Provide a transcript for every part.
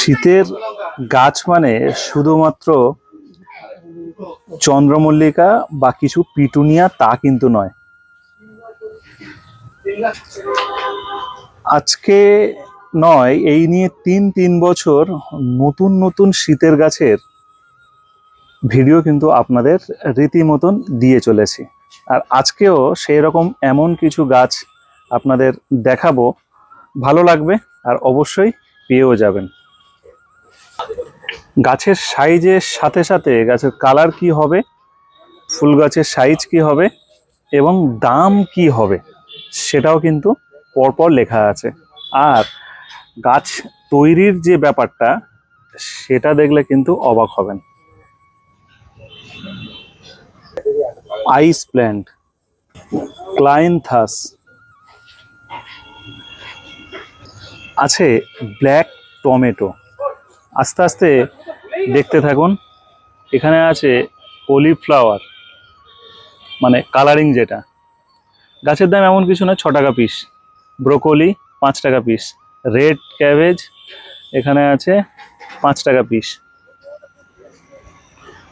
শীতের গাছ মানে শুধুমাত্র চন্দ্রমল্লিকা বা কিছু পিটুনিয়া তা কিন্তু নয়। আজকে নয়, এই নিয়ে তিন তিন বছর নতুন নতুন শীতের গাছের ভিডিও কিন্তু আপনাদের রীতিমতন দিয়ে চলেছি। আর আজকেও সেই রকম এমন কিছু গাছ আপনাদের দেখাবো। ভালো লাগবে আর অবশ্যই পেয়েও যাবেন। গাছের সাইজের সাথে সাথে গাছের কালার কি হবে, ফুল গাছের সাইজ কি হবে এবং দাম কি হবে সেটাও কিন্তু পরপর লেখা আছে। আর গাছ তৈরির যে ব্যাপারটা, সেটা দেখলে কিন্তু অবাক হবেন। আইস প্ল্যান্ট ক্লাইনথাস আছে ব্ল্যাক টমেটো আস্তে আস্তে দেখতে থাকুন। এখানে আছে কলিফ্লাওয়ার মানে কালারিং যেটা। গাছের দাম এমন কিছু না ছ টাকা পিস ব্রোকলি পাঁচ টাকা পিস রেড ক্যাবেজ, এখানে আছে পাঁচ টাকা পিস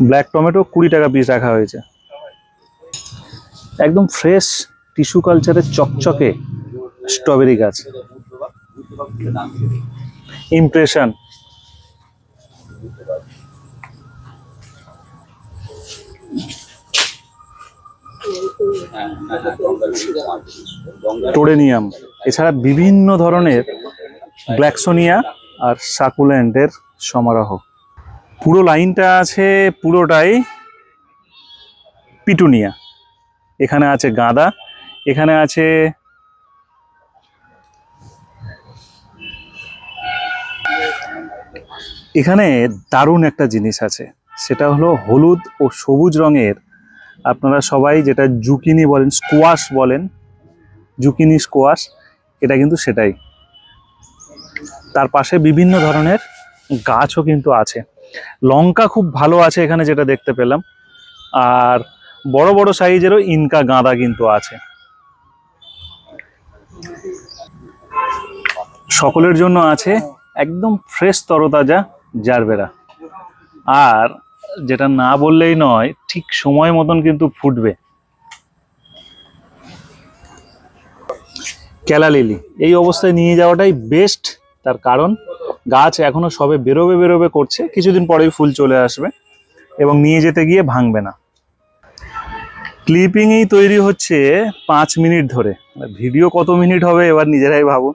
ব্ল্যাক টমেটো কুড়ি টাকা পিস রাখা হয়েছে। একদম ফ্রেশ টিস্যু কালচারের চকচকে স্ট্রবেরি গাছ। ইমপ্রেশন টোরেনিয়াম। এছাড়া বিভিন্ন ধরনের ব্ল্যাকসোনিয়া আর সাকুল্যান্ডের সমারোহ। পুরো লাইনটা আছে পুরোটাই পিটুনিয়া। এখানে আছে গাঁদা, এখানে আছে এখানে দারুণ একটা জিনিস আছে। সেটা হলো হলুদ ও সবুজ রঙের আপনারা সবাই যেটা জুকিনি বলেন স্কোয়াশ বলেন, জুকিনি স্কোয়াশ এটা কিন্তু সেটাই। তার পাশে বিভিন্ন ধরনের গাছও কিন্তু আছে। লঙ্কা খুব ভালো আছে এখানে যেটা দেখতে পেলাম। আর বড় বড় সাইজেরও ইনকা গাঁদা কিন্তু আছে। সকলের জন্য আছে একদম ফ্রেশ তরতাজা জারবেরা। আর যেটা না বললেই নয়, ঠিক সময় মতন কিন্তু ফুটবে। কেলা লিলি। এই অবস্থায় নিয়ে যাওয়াটাই বেস্ট তার কারণ গাছ এখনও সবে বেরোবে বেরোবে করছে, কিছুদিন পরেই ফুল চলে আসবে এবং নিয়ে যেতে গিয়ে ভাঙবে না। ক্লিপিংই তৈরি হচ্ছে পাঁচ মিনিট ধরে। ভিডিও কত মিনিট হবে এবার নিজেরাই ভাবুন।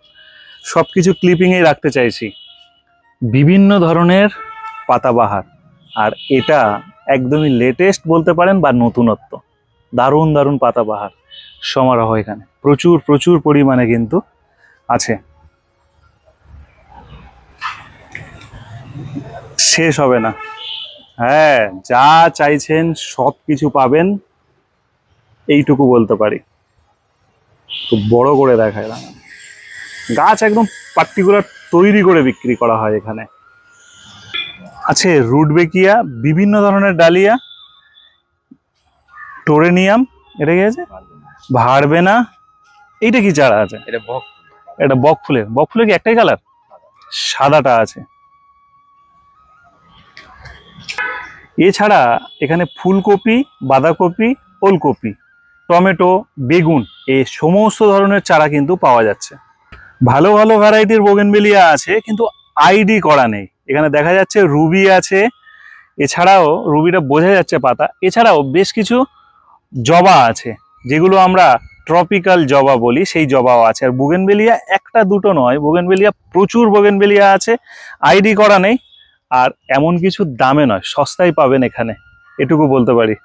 সব কিছু ক্লিপিংয়েই রাখতে চাইছি। বিভিন্ন ধরনের পাতাবাহার। আর এটা একদমই লেটেস্ট বলতে পারেন বা নতুনত্ব। দারুণ দারুণ পাতাবাহার সমারোহ এখানে। প্রচুর প্রচুর পরিমাণে কিন্তু আছে। শেষ হবে না। হ্যাঁ যা চাইছেন সব কিছু পাবেন, এইটুকু বলতে পারি। খুব বড় করে দেখায় গাছ একদম পার্টিকুলার তৈরি করে বিক্রি করা হয় এখানে। আছে রুটবেকিয়া বিভিন্ন ধরনের ডালিয়া টোরেনিয়াম এটা কি আছে? ভাড়বে না এইটা কি চারা আছে? এটা বক এটা বক ফুলের বক ফুলের কি একটাই কালার সাদাটা আছে। এছাড়া এখানে ফুলকপি বাঁধাকপি ওলকপি টমেটো বেগুন এই সমস্ত ধরনের চারা কিন্তু পাওয়া যাচ্ছে। ভালো ভালো ভ্যারাইটির বোগেনবেলিয়া আছে কিন্তু আইডি করা নেই। এখানে দেখা যাচ্ছে রুবি আছে, এছাড়াও রুবিটা বোঝা যাচ্ছে পাতা, এছাড়াও বেশ কিছু জবা আছে, যেগুলো আমরা ট্রপিক্যাল জবা বলি, সেই জবাও আছে। আর বুগেনবেলিয়া একটা দুটো নয় বুগেনবেলিয়া প্রচুর বুগেনবেলিয়া আছে, আইডি করা নেই, আর এমন কিছু দামে নয়, সস্তায় পাবেন এখানে, এটুকু বলতে পারি।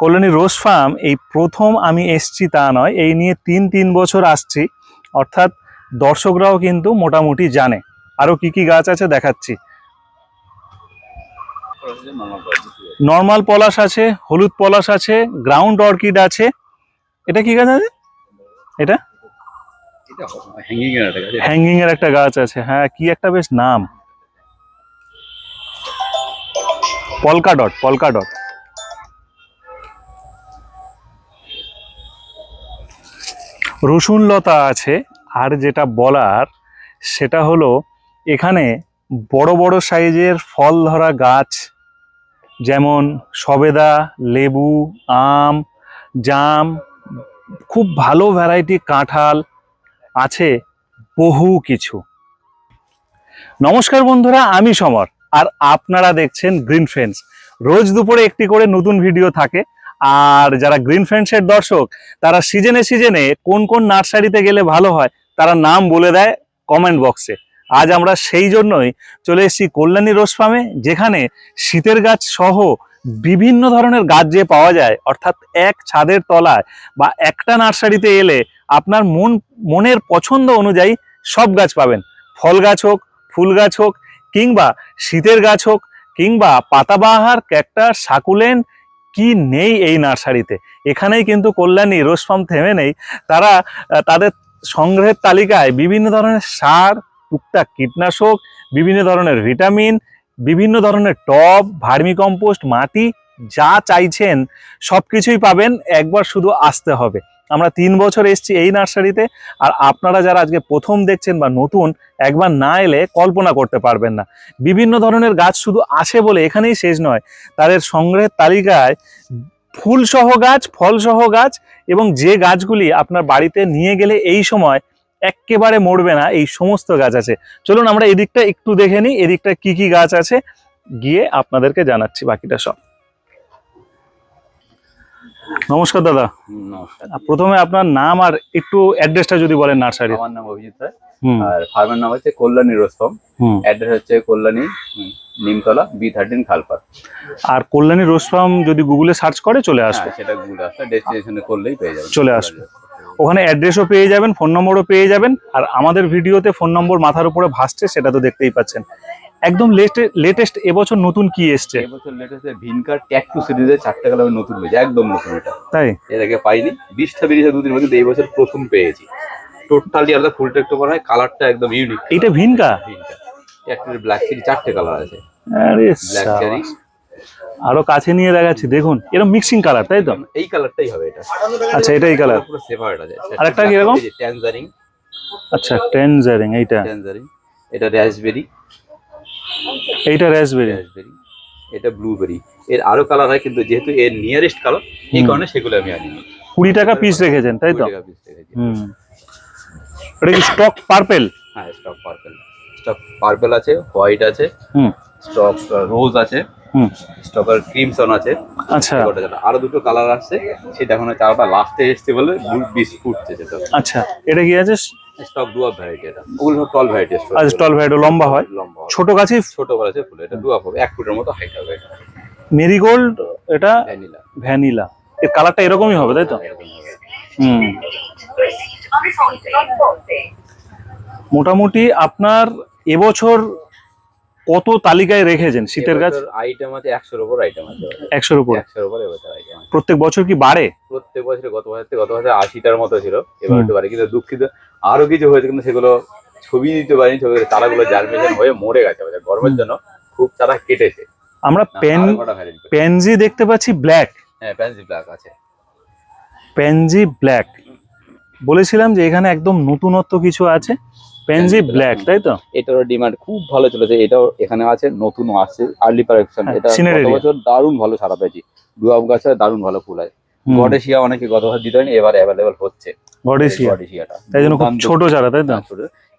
কলোনি রোজ ফার্ম, এই প্রথম আমি এসছি তা নয়, এই নিয়ে তিন তিন বছর আসছি, অর্থাৎ দর্শকরাও কিন্তু মোটামুটি জানে। আরও কি কি গাছ আছে দেখাচ্ছি। নর্মাল পলাশ আছে হলুদ পলাশ আছে গ্রাউন্ড অর্কিড আছে। এটা কি গাছ আছে? এটা? এটা হ্যাঙ্গিং এর একটা গাছ হ্যাঙ্গিং এর একটা গাছ আছে হ্যাঁ কি একটা বেশ নাম। Polka dot polka dot. রসুন লতা আছে আর যেটা বলার সেটা হলো এখানে বড় বড় সাইজের ফল ধরা গাছ যেমন সবেদা, লেবু, আম, জাম, খুব ভালো ভ্যারাইটি কাঁঠাল আছে বহু কিছু। নমস্কার বন্ধুরা, আমি সমর আর আপনারা দেখছেন গ্রিন ফ্রেন্ডস রোজ দুপুরে একটি করে নতুন ভিডিও থাকে আর যারা গ্রিন ফ্রেন্ডসের দর্শক, তারা সিজনে সিজনে কোন কোন নার্সারিতে গেলে ভালো হয়, তারা নাম বলে দেয় কমেন্ট বক্সে আজ আমরা সেই জন্যই চলে এসেছি কল্যাণী রোজ ফার্মে যেখানে শীতের গাছ সহ বিভিন্ন ধরনের গাছ যে পাওয়া যায়, অর্থাৎ এক ছাদের তলায় বা একটা নার্সারিতে এলে আপনার মন, মনের পছন্দ অনুযায়ী সব গাছ পাবেন। ফল গাছ হোক, ফুল গাছ হোক, কিংবা শীতের গাছ হোক, কিংবা পাতাবাহার, ক্যাকটাস, সাকুলেন্ট, কি নেই এই নার্সারিতে। এখানেই কিন্তু কল্যাণী রোজ ফার্ম থেমে নেই। তারা, তাদের সংগ্রহের তালিকায় বিভিন্ন ধরনের সার টুকটাক কীটনাশক, বিভিন্ন ধরনের ভিটামিন, বিভিন্ন ধরনের টব ভার্মি কম্পোস্ট মাটি, যা চাইছেন সব কিছুই পাবেন, একবার শুধু আসতে হবে। আমরা তিন বছর এসেছি এই নার্সারিতে, আর আপনারা যারা আজকে প্রথম দেখছেন বা নতুন, একবার না এলে কল্পনা করতে পারবেন না। বিভিন্ন ধরনের গাছ শুধু আসে বলে এখানেই শেষ নয়, তাদের সংগ্রহের তালিকায় ফুলসহ গাছ, ফলসহ গাছ এবং যে গাছগুলি আপনার বাড়িতে নিয়ে গেলে এই সময় এক্কেবারে মরবে না এই সমস্ত গাছ আছে। চলুন আমরা এদিকটা একটু দেখে নিই এদিকটা কি কি গাছ আছে গিয়ে আপনাদেরকে জানাচ্ছি বাকিটা সব। নমস্কার দাদা। নমস্কার। প্রথমে আপনার নাম আর একটু অ্যাড্রেসটা যদি বলেন নার্সারি আমার নাম অভিজিৎ রায়। আর ফার্মের নাম হচ্ছে কল্যাণী রোস্তম। অ্যাড্রেস হচ্ছে কল্যাণী নিমতলা বি থার্টিন খালপার আর কল্যাণী ফার্ম যদি গুগলে সার্চ করে চলে আসবে। হ্যাঁ, সেটা গুগলে আসলে ডেস্টিনেশনে করলেই পেয়ে যাবে চলে আসবে। ওখানে অ্যাড্রেসও পেয়ে যাবেন ফোন নম্বরও পেয়ে যাবেন আর আমাদের ভিডিওতে ফোন নম্বর মাথার উপরে ভাসছে সেটা তো দেখতেই পাচ্ছেন। একদম লেটেস্ট এবছর নতুন কি এসছে? এবছর লেটেস্ট ভিনকার ট্যাটু সিরিজের চারটে কালার নতুন হয়েছে একদম নতুন এটা। তাই? এর আগে পাইনি বিশটা বেরিয়েছে দুদিন মধ্যে এই বছর প্রথম পেয়েছি। টোটালি আলাদা ফুলটা একটু করা হয় কালারটা একদম ইউনিক এইটা ভিনকা? ভিনকার ট্যাটুর ব্ল্যাক চিরি চারটে কালার আছে। আরে ব্ল্যাক সাবাস। আরও কাছে নিয়ে দেখাচ্ছি দেখুন এরকম মিক্সিং কালার তাই তো? এই কালারটাই হবে এটা। আচ্ছা এটাই কালার পুরো সেপারেট আছে। আরেকটা কীরকম? ট্যানজারিং আচ্ছা টেনজারিং এইটা। ট্যানজারিং এটা রাসবেরি এইটা র্যাসবেরি রাসবেরি এটা ব্লুবেরি এর আরও কালার হয় কিন্তু যেহেতু এর নিয়ারেস্ট কালার এই কারণে সেগুলো আমি আনিনি কুড়ি টাকা পিস রেখেছেন তাই তো। হুম। এটা কি স্টক পার্পেল হ্যাঁ স্টক পার্পেল স্টক পার্পেল আছে হোয়াইট আছে হুম। স্টক রোজ আছে। স্টকের ক্রিমসন আছে। আচ্ছা। আরও দুটো কালার আসছে সেটা এখন চারটা লাস্টে এসছে বলে বিশ ফুটছে সেটা। আচ্ছা এটা কি আছে? স্টক ভ্যারাইটি এটা। ওগুলো টল ভ্যারাইটি আচ্ছা টল ভ্যারাইটি লম্বা হয়। লম্বা হবে। ছোট গাছে ছোট বড় ফুল এটা হবে। এক ফুটের মতো হাইট হবে এটা। মেরিগোল্ড এটা? ভ্যানিলা। ভ্যানিলা। এর কালারটা এরকমই হবে তাই তো? হুম। মোটামুটি আপনার এবছর কত তালিকায় রেখেছেন শীতের গাছ? আইটেম আছে একশোর উপর আইটেম আছে একশোর উপরে? একশোর উপর এবছর আইটেম প্রত্যেক বছর কি বাড়ে? প্রত্যেক বছরে গত বছর থেকে গত বছর আশিটার মতো ছিল এবার। একটু বাড়ে। কিন্তু দুঃখিত আরও কিছু হয়েছে কিন্তু সেগুলো ছবি দিতে পারিনি ছবি চারাগুলো জার্মিনেশন হয়ে মরে গেছে। গরমের জন্য খুব তারা কেটেছে। আমরা পেন। পেনজি দেখতে পাচ্ছি ব্ল্যাক হ্যাঁ প্যান্সি ব্ল্যাক আছে। পেনজি ব্ল্যাক বলেছিলাম যে এখানে একদম নতুনত্ব কিছু আছে। পেনজি ব্ল্যাক তাই তো? এটারও ডিমান্ড খুব ভালো চলেছে এটাও এখানে আছে নতুন আছে আর্লি কালেকশন হ্যাঁ, এটা scenery গত বছর দারুণ ভালো সারা পেয়েছি। ডুয়াব গাছে দারুণ ভালো ফুল আছে গডেশিয়া অনেকে গত বছর দিতে হয়নি এবার অ্যাভেলেবল হচ্ছে। গডেসিয়া গডেশিয়াটা তাই জন্য খুব ছোট চারা তাই তো?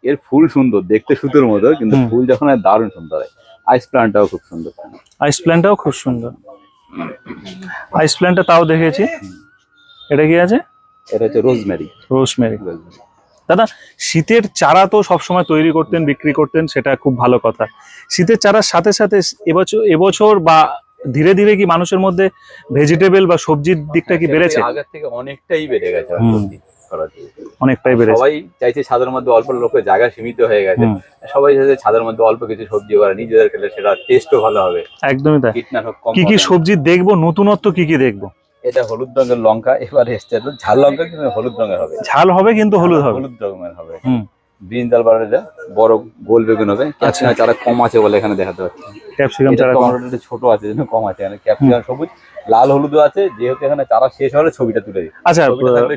এর ফুল সুন্দর দেখতে সুতোর মতো কিন্তু ফুল যখন দারুণ সুন্দর হয়। আইস প্লান্টটাও খুব সুন্দর। আইস প্ল্যান্টটাও খুব সুন্দর। আইস প্ল্যান্টটা তাও দেখেছি। এটা কি আছে? এটা হচ্ছে রোজমেরি রোজমেরি দাদা শীতের চারা তো সবসময় তৈরি করতেন বিক্রি করতেন সেটা খুব ভালো কথা। শীতের চারার সাথে সাথে এবছর এবছর বা ধীরে ধীরে কি মানুষের মধ্যে ভেজিটেবল বা সবজির দিকটা কি বেড়েছে? আগের থেকে অনেকটাই বেড়ে গেছে। অনেকটাই বেড়েছে। সবাই চাইছে ছাদের মধ্যে অল্প লোকের জায়গা সীমিত হয়ে গেছে। সবাই চাইছে ছাদের মধ্যে অল্প কিছু সবজি করা নিজেদের খেলে সেটা টেস্টও ভালো হবে। একদমই তাই। কীটনাশক কি কি সবজি দেখব নতুনত্ব কি কি দেখব? এটা হলুদ রঙের লঙ্কা এবার এসছে ঝাল লঙ্কা কিন্তু হলুদ রঙের হবে। ঝাল হবে কিন্তু হলুদ হবে। হলুদ রঙের হবে। হুম। ব্রিঞ্জাল বাড়িটা বড় গোল বেগুন হবে। আচ্ছা। ক্যাপসিকাম চারা কম আছে বলে এখানে দেখাতে পাচ্ছি ক্যাপসিকাম চারা টমেটোটা ছোট আছে জন্য কম আছে। এখানে ক্যাপসিকাম সবুজ লাল হলুদও আছে যেহেতু এখানে চারা শেষ হলে ছবিটা তুলে দিই। আচ্ছা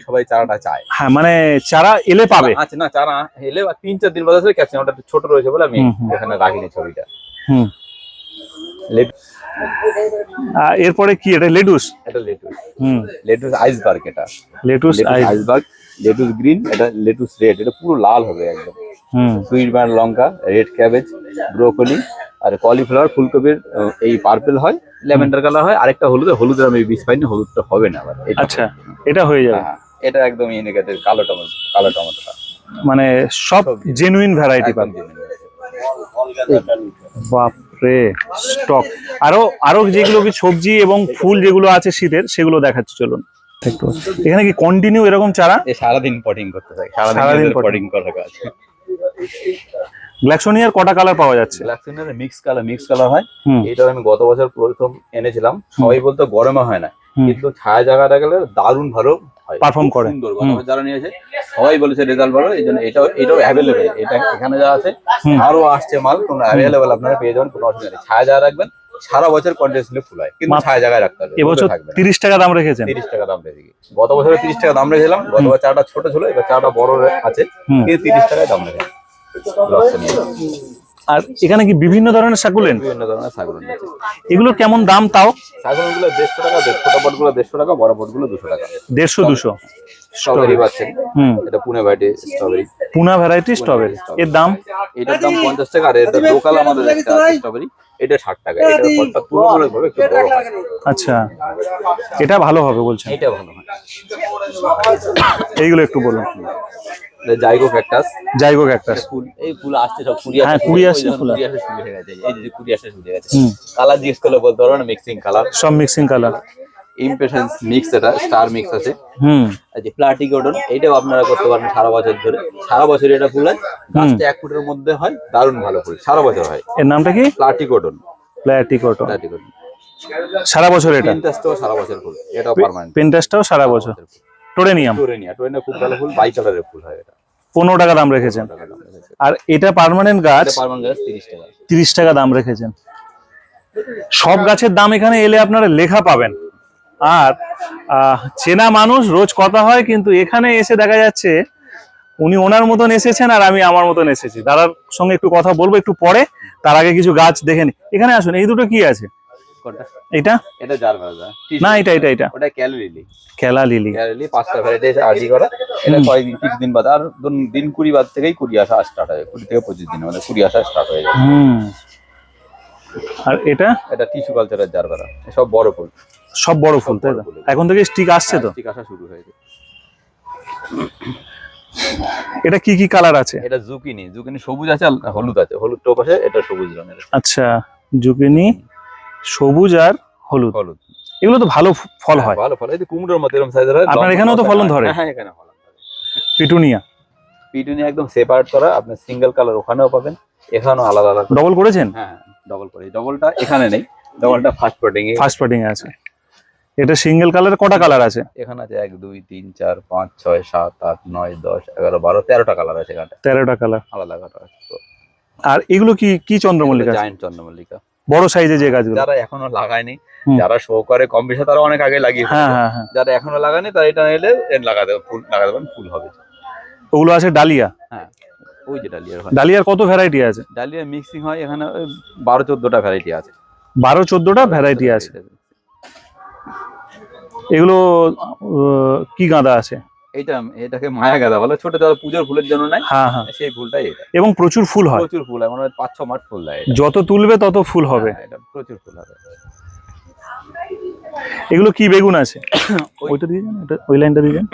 সবাই চারাটা চায়। হ্যাঁ মানে চারা এলে পাবে। আচ্ছা না চারা এলে তিন চার দিন বাদে ক্যাপসিকামটা ছোট রয়েছে বলে আমি। এখানে রাখিনি ছবিটা। হুম। এরপরে কি এটা লেটুস? এটা লেটুস। হুম। লেটুস আইসবার্গ এটা। লেটুস আইসবার্গ লেটুস গ্রিন এটা লেটুস রেড এটা পুরো লাল হবে একদম। হুম। সুইট বার্ন লঙ্কা রেড ক্যাবেজ ব্রোকলি আর কলিফ্লাওয়ার ফুলকপির এই পার্পল হয় ল্যাভেন্ডার কালার হয় আরেকটা হলুদ হলুদের আমি বীজ পাইনি হলুদটা হবে না আবার। আচ্ছা এটা হয়ে যাবে। হ্যাঁ, এটা একদম ইন্ডিকেটেড কালো টমেটো কালো টমেটোটা। মানে সব জেনুইন ভ্যারাইটি একদম পাবে। genuine। বাপরে স্টক আরও আরও যেগুলো কি সবজি এবং ফুল যেগুলো আছে শীতের সেগুলো দেখাচ্ছি চলুন। এখানে কি কন্টিনিউ এরকম চারা? সারাদিন পটিং করতে থাকে সারাদিন। পটিং করার কাজ গ্ল্যাক্সোনিয়ার কটা কালার পাওয়া যাচ্ছে? লাক্সিনের মিক্স কালার মিক্স কালার হয়। এটা আমি গত বছর প্রথম এনেছিলাম। সবাই বলতো গরমে হয় না। কিন্তু ছায়া জায়গাটা গেলে দারুণ ভালো Perform করে। সুন্দর। গত বছর যারা নিয়েছে সবাই বলেছে রেজাল্ট ভালো এই জন্য এটাও এটাও অ্যাভেলেবেল এটা এখানে যা আছে আরও আসছে মাল কোনো অ্যাভেলেবেল আপনারা পেয়ে যাবেন কোনো অসুবিধা নেই। ছায়া জায়গা রাখবেন সারা বছর কন্টিনিউসলি ফুল হয় কিন্তু ছায়া জায়গায় রাখতে হবে এবছর রোদে থাকবে না। তিরিশ টাকা দাম রেখেছেন। তিরিশ টাকা দাম রেখে গত বছরে তিরিশ টাকা দাম রেখেছিলাম গতবার চাটা ছোট ছিল এবার চাটা বড় রে- আছে হুম। কিন্তু তিরিশ টাকায় দাম রেখে আর এখানে কি বিভিন্ন ধরনের সাকুলেন বিভিন্ন ধরনের আছে। এগুলোর কেমন দাম তাও? ছাগলগুলো দেড়শো টাকা ছোট পটগুলো দেড়শো টাকা বড় পটগুলো দুশো টাকা। দেড়শো দুশো। স্ট্রবেরি পাচ্ছেন। হুম। এটা পুনে বাইটে স্ট্রবেরি পুনা ভ্যারাইটি স্ট্রবেরি এর দাম? এটার দাম পঞ্চাশ টাকা আর এটা লোকাল আমাদের একটা স্ট্রবেরি এটা ষাট টাকা। এটা পটটা তুলনামূলক ভাবে একটু বড়। আচ্ছা। এটা ভালো হবে বলছেন। এটা ভালো হয়। এইগুলো একটু বলুন। জাইগো ক্যাকটাস জাইগো ক্যাকটাস ফুল এই ফুল আসছে সব কুড়ি হ্যাঁ, কুড়ি আসছে, ফুল। কুড়ি আসছে শুরু হয়ে গেছে। এই যে কুড়ি আসছে শুরু হয়ে গেছে। কালার জিজ্ঞেস করলে বলতে পারব না মিক্সিং কালার সব মিক্সিং কালার ইমপেশেন্স মিক্স এটা স্টার মিক্স আছে। হুম। যে এটাও আপনারা করতে পারেন সারা বছর ধরে। সারা বছর এটা ফুল হয়। গাছটা এক ফুটের মধ্যে হয় দারুণ ভালো ফুল। সারা বছর হয়। এর নামটা কি? প্ল্যাটিকোটো প্লাটিকোডন সারা বছর এটা? পেন্টাসটাও সারা বছর ফুল। এটাও পার্মানেন্ট পেন্টাসটাও সারা বছর। টোরেনিয়াম? টোরেনিয়া টোরেনিয়া খুব ভালো ফুল বাই কালারের ফুল হয় এটা। পনেরো টাকা দাম রেখেছেন। আর এটা পার্মানেন্ট গাছ? তিরিশ টাকা। দাম রেখেছেন। সব গাছের দাম এখানে এলে আপনারা লেখা পাবেন। আর চেনা মানুষ রোজ কথা হয় কিন্তু এখানে এসে দেখা যাচ্ছে উনি ওনার মতন এসেছেন আর আমি আমার মতন এসেছি। দাদার সঙ্গে একটু কথা বলব একটু পরে। তার আগে কিছু গাছ দেখে নি। এখানে আসুন এই দুটো কি আছে? কোনটা এটা? এটা জারবাজা না এটা এটা এটা। ওটা ক্যালোরিলি খেলা লিলি। পাঁচটা ভ্যারাইটি আছে আরডি করা। এটা। কয়েকদিন কিছুদিন বাদ। আর দিন কুড়ি বাদ থেকেই কুড়ি আসা স্টার্ট হয়। কুড়ি থেকে পঁচিশ দিন মানে কুড়ি আসা স্টার্ট হয়ে যায়। হুম। আর এটা? এটা টিস্যু কালচারের সব বড় ফুল। সব বড় ফুল তাই তো? এখন থেকে স্টিক আসছে তো? ঠিক আসা শুরু হয়েছে। এটা কি কি কালার আছে? এটা জুকিনি জুকিনি সবুজ আছে আর হলুদ আছে। হলুদ টোপ আছে এটা সবুজ রঙের। আচ্ছা জুকিনি সবুজ আর হলুদ। হলুদ। এগুলো তো ভালো ফল হয় ভালো ফল। এই যে কুমড়োর মতো এরকম সাইজের হয় আপনার এখানেও তো ফলন ধরে? হ্যাঁ এখানে ফলন ধরে। পিটুনিয়া। পিটুনি একদম সেপারেট করা আপনি সিঙ্গেল কালার ওখানেও পাবেন এখানেও আলাদা আলাদা ডবল করেছেন? হ্যাঁ ডবল করে ডবলটা এখানে নেই ডবলটা ফার্স্ট পটিং এ। ফার্স্ট পার্টিং আছে। এটা সিঙ্গেল কালার কটা কালার আছে? এখানে আছে এক দুই তিন চার পাঁচ ছয় সাত আট নয় দশ এগারো বারো তেরোটা কালার আছে এখানটা তেরোটা কালার আলাদা কালার আছে। আর এগুলো কি কি চন্দ্রমল্লিকা জায়েন্ট চন্দ্রমল্লিকা। বড় সাইজের যে গাছগুলো। যারা এখনও লাগায়নি যারা শো করে কম বেশি তারা অনেক আগে লাগিয়ে হ্যাঁ হ্যাঁ হ্যাঁ। যারা এখনও লাগায়নি তারা এটা নিলে এর লাগা দেবে ফুল লাগা দেবেন ফুল হবে। ওগুলো আছে ডালিয়া। হ্যাঁ ওই যে ডালিয়ার ডালিয়ার কত ভ্যারাইটি আছে? ডালিয়া মিক্সিং হয় এখানে বারো চোদ্দটা ভ্যারাইটি আছে। বারো চোদ্দটা ভ্যারাইটি আছে। এগুলো কি গাঁদা আছে? এইটা এটাকে মায়া গাঁদা বলে। ছোট ছোট পুজোর ফুলের জন্য নাই। হ্যাঁ হ্যাঁ। সেই ফুলটাই এটা। এবং প্রচুর ফুল হয়। প্রচুর ফুল হয়। মানে পাঁচ ছ মাঠ ফুল দেয় যত তুলবে তত ফুল হবে। হ্যাঁ, এটা প্রচুর ফুল হবে। এগুলো কি বেগুন আছে? ওই- ওইটা দিয়ে যান ওই লাইনটা দিয়ে যান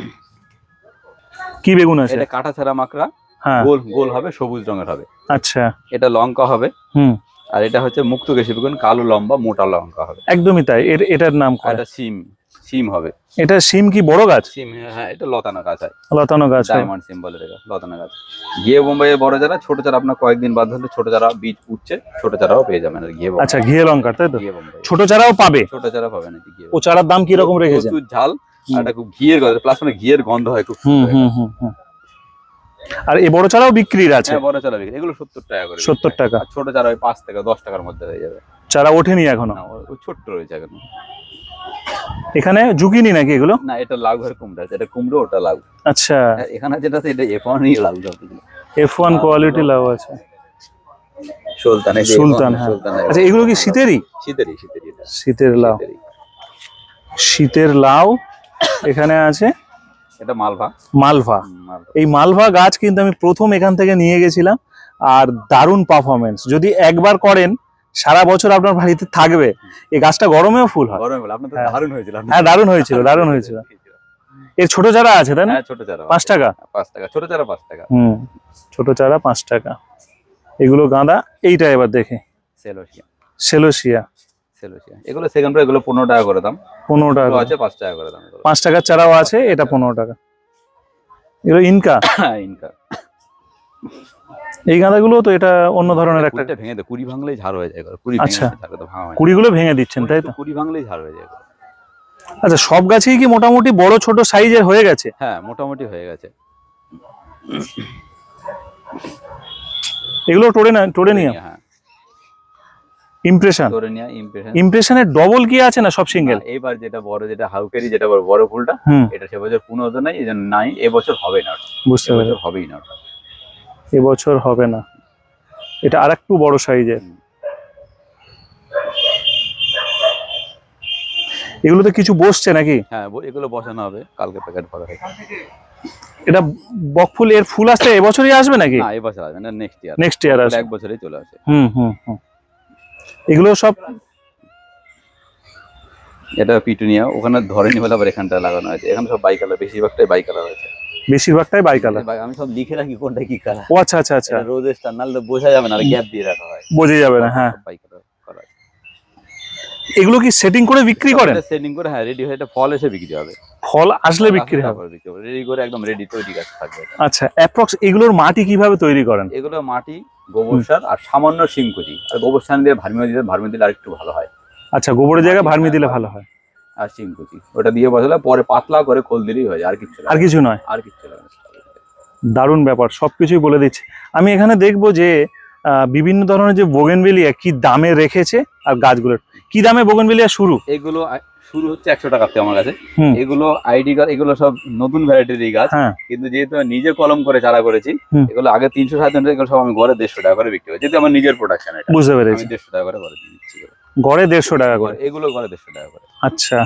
কি বেগুন আছে? এটা কাঁটা ছাড়া মাকড়া। হ্যাঁ। গোল গোল হবে সবুজ রঙের হবে। আচ্ছা। এটা লঙ্কা হবে। হুম। আর এটা হচ্ছে মুক্ত কেশি বেগুন কালো লম্বা মোটা লঙ্কা হবে। একদমই তাই। এর এটার নাম এটা সিম। সিম হবে। এটা সিম কি বড় গাছ? সিম হ্যাঁ এটা লতানো গাছ হয়। লতানো গাছ ডায়মন্ড সিম বলে এটা লতানো গাছ। গিয়ে বোম্বাইয়ের বড় চারা ছোট চারা আপনার কয়েকদিন বাদ হলে ছোট চারা বীজ উঠছে ছোট চারাও পেয়ে যাবেন আর গিয়ে আচ্ছা ঘিয়ে লঙ্কার তাই তো? ছোট চারাও পাবে? ছোট চারা পাবেন এই গিয়ে ও চারার দাম কি রকম রেখেছেন? প্রচুর ঝাল। আর এটা খুব ঘিয়ের গন্ধ প্লাস মানে ঘিয়ের গন্ধ হয় খুব হুম হুম হুম আর এই বড় চারাও বিক্রির আছে? হ্যাঁ বড় চারা বিক্রি এগুলো সত্তর টাকা করে 70 টাকা। ছোট চারা ওই পাঁচ থেকে দশ টাকার মধ্যে হয়ে যাবে। চারা ওঠেনি এখনও? ও ছোট্ট রয়েছে এখন। এখানে ঝুঁকিনি নাকি এগুলো? না এটা লাউ ঘর কুমড়া আছে এটা কুমড়ো ওটা লাউ। আচ্ছা। এখানে যেটা আছে এটা এফ ওয়ানই লাউ এফ ওয়ান কোয়ালিটি লাউ আছে। সুলতান সুলতান F1, হ্যাঁ। আচ্ছা এগুলো কি শীতেরই? শীতেরই শীতেরই শীতের লাউ। শীতের লাউ এখানে আছে। এটা মালভা। মালভা। মালভা। এই মালভা গাছ কিন্তু আমি প্রথম এখান থেকে নিয়ে গেছিলাম। আর দারুণ পারফরমেন্স যদি একবার করেন সারা বছর আপনার বাড়িতে থাকবে। এই গাছটা গরমেও ফুল হয়। গরমে বলে আপনার হ্যাঁ। দারুণ হয়েছিল। হ্যাঁ দারুণ হয়েছিল দারুণ হয়েছিল। এর ছোট চারা আছে তাই না? হ্যাঁ ছোট চারা পাঁচ টাকা? পাঁচ টাকা ছোট চারা পাঁচ টাকা। হুম ছোট চারা পাঁচ টাকা। এগুলো গাঁদা এইটা এবার দেখে। সেলোসিয়া সেলোসিয়া সেলোসিয়া এগুলো সেকেন্ড প্রাইস এগুলো পনেরো টাকা করে দাম। পনেরো টাকা। আছে পাঁচ টাকা করে দাম। পাঁচ টাকার চারাও আছে এটা পনেরো টাকা। এগুলো ইনকা? হ্যাঁ ইনকা। এই গাঁদাগুলো তো এটা অন্য ধরনের একটা ভেঙে দেয় কুড়ি ভাঙলেই ঝাড় হয়ে যায় কুড়ি আচ্ছা। হয়। কুড়িগুলো ভেঙে দিচ্ছেন তাই তো কুড়ি ভাঙলেই ঝাড় হয়ে যায় আচ্ছা সব গাছেই কি মোটামুটি বড় ছোট সাইজের হয়ে গেছে? হ্যাঁ মোটামুটি হয়ে গেছে। এগুলো টোরে না টোরে নিয়ে হ্যাঁ। ইমপ্রেশন ধরে নিয়ে ইমপ্রেশন ইমপ্রেশনের ডবল কি আছে না সব সিঙ্গেল এবার যেটা বড় যেটা হাউকেরি যেটা বড় বড় ফুলটা এটা সে বছর পূর্ণ হতো নাই এই জন্য নাই এবছর হবে না। বুঝতে পারছি। হবেই না ওটা। এবছর হবে না। এটা আর একটু বড় সাইজের। এগুলোতে কিছু বসছে নাকি? হ্যাঁ এগুলো বসানো হবে কালকে প্যাকেট ভরা হবে। এটা বকফুল এর ফুল আসতে এবছরই আসবে নাকি? না এবছর আসবে না নেক্সট ইয়ার নেক্সট ইয়ার আসবে। এক বছরেই চলে আসে হুম হুম হুম। এগুলো সব এটা পিটুনিয়া ওখানে ধরেনি বলে আবার এখানটা লাগানো আছে এখানে সব বাই কালার বেশিরভাগটাই বাই কালার আছে বেশিরভাগটাই বাই কালার আমি সব লিখে রাখি কোনটা কি কালার ও আচ্ছা আচ্ছা আচ্ছা। রোজ স্টার নাহলে বোঝা যাবে না আর গ্যাপ দিয়ে রাখা হয়। বোঝা যাবে না হ্যাঁ। বাই কালার করা এগুলো কি সেটিং করে বিক্রি করেন? সেটিং করে হ্যাঁ রেডি হয়ে এটা ফল এসে বিক্রি হবে। ফল আসলে বিক্রি হবে। রেডি করে একদম রেডি তৈরি গাছ থাকবে আচ্ছা অ্যাপ্রক্স এগুলোর মাটি কীভাবে তৈরি করেন? এগুলো মাটি গোবর সার আর সামান্য শিংকুচি আর গোবর সার দিয়ে ভার্মি দিলে ভার্মি দিলে আরেকটু ভালো হয়। আচ্ছা গোবরের জায়গায় ভার্মি দিলে ভালো হয়। আর শিংকুচি ওটা দিয়ে বসালে পরে পাতলা করে খোল দিলেই হয়ে যায় আর কিছু আর কিছু নয়। আর কিছু দারুণ ব্যাপার সবকিছুই বলে দিচ্ছে। আমি এখানে দেখব যে বিভিন্ন ধরনের যে বোগেনবেলিয়া কি দামে রেখেছে আর গাছগুলোর কি দামে বোগেনবেলিয়া শুরু? এগুলো শুরু হচ্ছে একশো টাকা থেকে আমার কাছে। হুম। এগুলো আইডি গাছ এগুলো সব নতুন ভ্যারাইটির এই গাছ। হ্যাঁ। কিন্তু যেহেতু আমি নিজে কলম করে চারা করেছি এগুলো আগে তিনশো সাড়ে তিনশো এগুলো সব আমি ঘরে দেড়শো টাকা করে বিক্রি করি যেহেতু আমার নিজের প্রোডাকশন এটা। বুঝতে পেরেছি। দেড়শো টাকা করে ঘরে দিচ্ছি। গড়ে দেড়শো টাকা করে। এগুলো গড়ে দেড়শো টাকা করে। আচ্ছা।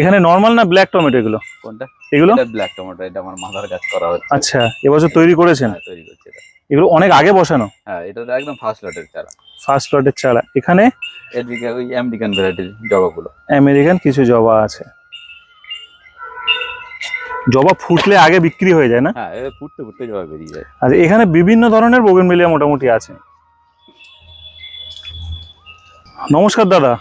এখানে নর্মাল না ব্ল্যাক টমেটো এগুলো? কোনটা? এগুলো? ব্ল্যাক টমেটো এটা আমার মাথার কাজ করা হচ্ছে আচ্ছা এবছর তৈরি করেছেন? হ্যাঁ, তৈরি করছি এগুলো অনেক আগে বসানো? হ্যাঁ এটা তো একদম ফার্স্ট লটের চারা। ফার্স্ট লটের চারা। এখানে? এদিকে ওই আমেরিকান ভ্যারাইটির জবাগুলো। আমেরিকান কিছু জবা আছে। জবা ফুটলে আগে বিক্রি হয়ে যায় না? হ্যাঁ ফুটতে ফুটতে জবা বেরিয়ে যায়। আর এখানে বিভিন্ন ধরনের বোগেনবেলিয়া মোটামুটি আছে। নমস্কার দাদা।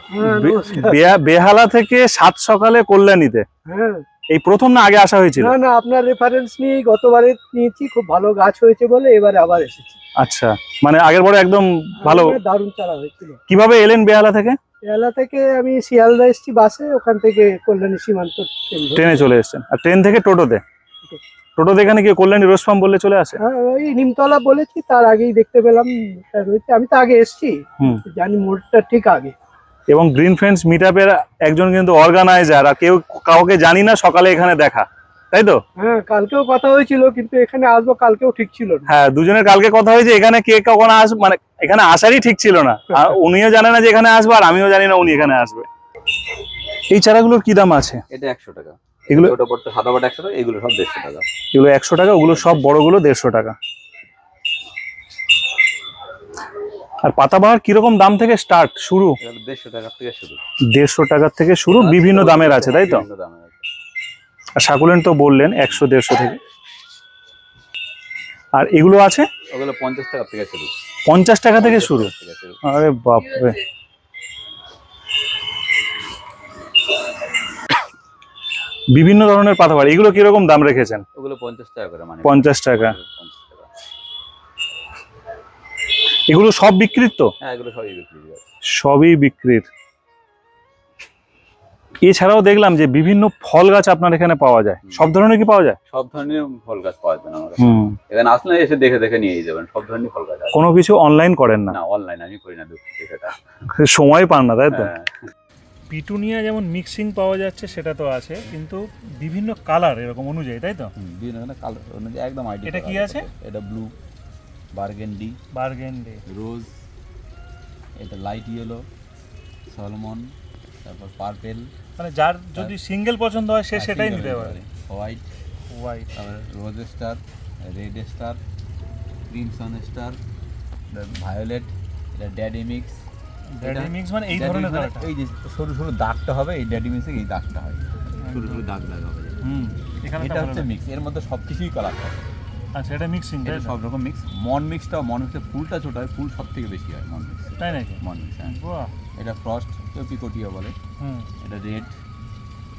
হ্যাঁ, বেহালা থেকে সাত সকালে কল্যাণীতে। হ্যাঁ। এই প্রথম না আগে আসা হয়েছিল? না না আপনার রেফারেন্স নিয়ে গতবারে নিয়েছি খুব ভালো গাছ হয়েছে বলে এবারে আবার এসেছি। আচ্ছা মানে আগের বড় একদম ভালো দারুণ চারা হয়েছিল। কীভাবে এলেন বেহালা থেকে? এলা থেকে আমি শিয়ালদা এসেছি বাসে ওখান থেকে কল্যাণী সীমান্ত ট্রেনে চলে এসেছেন। আর ট্রেন থেকে টোটোতে। টোটোতে এখানে কি কল্যাণী রোজ ফার্ম বললে চলে আসে? হ্যাঁ ওই নিমতলা বলেছি তার আগেই দেখতে পেলাম এটা রয়েছে। আমি তো আগে এসেছি জানি মোড়টা ঠিক আগে। এবং গ্রিন ফ্রেন্ডস মিট একজন কিন্তু অর্গানাইজার আর কেউ কাউকে জানি না সকালে এখানে দেখা। তাই তো? হ্যাঁ কালকেও কথা হয়েছিল কিন্তু এখানে আসব কালকেও ঠিক ছিল না। হ্যাঁ দুজনের কালকে কথা হয়েছে এখানে কে কখন আস মানে এখানে আসারই ঠিক ছিল না। আর উনিও জানে না যে এখানে আসবে আর আমিও জানি না উনি এখানে আসবে। এই চারাগুলোর কি দাম আছে? এটা একশো টাকা। এগুলো ছোট বড়টা সাদা বড় একশো টাকা এগুলো সব দেড়শো টাকা। এগুলো একশো টাকা ওগুলো সব বড়গুলো দেড়শো টাকা। আর পাতাবাহার কীরকম দাম থেকে স্টার্ট শুরু? দেড়শো টাকা থেকে শুরু। দেড়শো টাকার থেকে শুরু বিভিন্ন দামের আছে তাই তো। আর সাকুলেন্ট তো বললেন একশো দেড়শো থেকে। আর এগুলো আছে? ওগুলো পঞ্চাশ টাকা থেকে শুরু। পঞ্চাশ টাকা থেকে শুরু। আরে বাপরে। বিভিন্ন ধরনের পাতাবাড়ি এগুলো কীরকম দাম রেখেছেন? ওগুলো পঞ্চাশ টাকা করে মানে। পঞ্চাশ টাকা। এগুলো সব বিক্রির তো? হ্যাঁ এগুলো সবই বিক্রি সবই বিক্রির। এছাড়াও দেখলাম যে বিভিন্ন ফল গাছ আপনার এখানে পাওয়া যায়। সব ধরনের কি পাওয়া যায়? সব ধরনের ফল গাছ পাওয়া যায় আমার এখানে আসলে এসে দেখে দেখে নিয়ে যাবেন সব ধরনের ফল গাছ কোনো কিছু অনলাইন করেন না? না অনলাইন আমি করি না সেটা। সময় পান না তাই তো? হ্যাঁ। পিটুনিয়া যেমন মিক্সিং পাওয়া যাচ্ছে সেটা তো আছে কিন্তু বিভিন্ন কালার এরকম অনুযায়ী তাই তো? বিভিন্ন ধরনের কালার অনুযায়ী একদম আইডিয়া এটা কি আছে? এটা ব্লু বার্গেন্ডি বার্গেন্ডি রোজ এটা লাইট ইয়েলো সলমন তারপর পার্পেল মানে যার যদি সিঙ্গেল পছন্দ হয় সে সেটাই নিতে পারে। হোয়াইট হোয়াইট তারপরে rose star red star crimson star violet এটা ড্যাডি মিক্স ড্যাডি মিক্স মানে এই ধরনের কালারটা এই যে সরু সরু দাগটা হবে এই ড্যাডি মিক্সে এই দাগটা হয়। সরু সরু দাগ দাগ হবে। হুম এখানে এটা হচ্ছে মিক্স এর মধ্যে সব কিছুই কালার হয়। আচ্ছা এটা মিক্সিং এটা সব রকম মিক্স মন মিক্সটা মন মিক্সের ফুলটা ছোট হয় ফুল সব থেকে বেশি হয় মন মিক্স তাই নাকি? মন মিক্স হ্যাঁ। এটা ফ্রস্ট কেউ পিকোটিয়া বলে। হুম। এটা রেড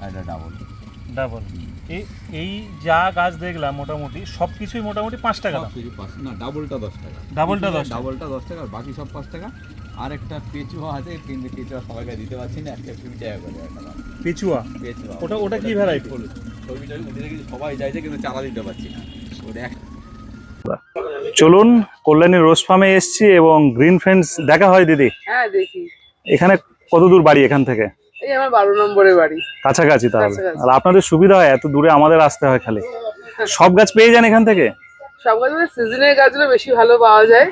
আর এটা ডাবল ডাবল। এই এই যা গাছ দেখলাম মোটামুটি সব কিছুই মোটামুটি পাঁচ টাকা দাম। কিছু পাঁচ না ডাবলটা দশ টাকা। ডাবলটা দশ ডাবলটা দশ টাকা আর বাকি সব পাঁচ টাকা। আর একটা পেঁচুয়া আছে কিন্তু পেঁচুয়া সবাইকে দিতে পারছি না একটা কুড়ি টাকা করে একটা দাম পেঁচুয়া? ওটা- ওটা কি? হলুদ। ছবিটা সবাই চাইছে কিন্তু চালা দিতে পারছি না। ওটা এক চলুন কল্যাণী রোজ ফার্মে এসছি এবং গ্রিন ফ্রেন্ডস দেখা হয় দিদি। হ্যাঁ দেখি। এখানে কত দূর বাড়ি এখান থেকে? এই আমার বারো নম্বরের বাড়ি। কাছাকাছি তাহলে। আর আপনাদের সুবিধা হয় এত দূরে আমাদের আসতে হয় খালি। সব গাছ পেয়ে যান এখান থেকে? সব গাছ মানে সিজনের গাছগুলো বেশি ভালো পাওয়া যায়।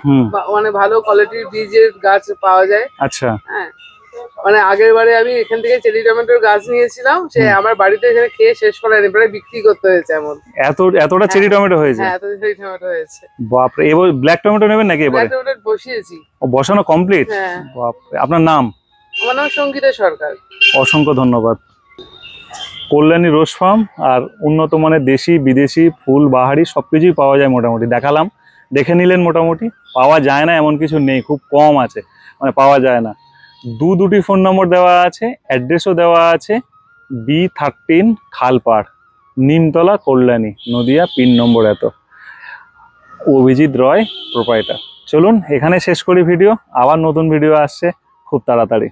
মানে ভালো কোয়ালিটির বীজের গাছ পাওয়া যায়। আচ্ছা। হ্যাঁ। মানে আগের বারে আমি এখান থেকে চেরি টমেটোর গাছ নিয়েছিলাম সে আমার বাড়িতে এখানে খেয়ে শেষ করার এবারে বিক্রি করতে হয়েছে এমন। এত এতটা চেরি টমেটো হয়েছে? হ্যাঁ এত চেরি টমেটো হয়েছে। বাপরে এবার ব্ল্যাক টমেটো নেবেন নাকি এবারে? ব্ল্যাক টমেটো বসিয়েছি। ও, বসানো কমপ্লিট হ্যাঁ। বাপরে আপনার নাম? সরকার। অসংখ্য ধন্যবাদ। কল্যাণী রোজ ফার্ম আর উন্নত মানের দেশি, বিদেশি ফুল, বাহারি সব কিছুই পাওয়া যায় মোটামুটি। দেখালাম, দেখে নিলেন মোটামুটি। পাওয়া যায় না, এমন কিছু নেই, খুব কম আছে। মানে পাওয়া যায় না। দু দুটি ফোন নম্বর দেওয়া আছে অ্যাড্রেসও দেওয়া আছে B thirteen Khalpar, Nimtala, Kalyani, Nadia pin number এত। অভিজিৎ রয় প্রোপাইটার চলুন, এখানে শেষ করি ভিডিও আবার নতুন ভিডিও আসছে, খুব তাড়াতাড়ি।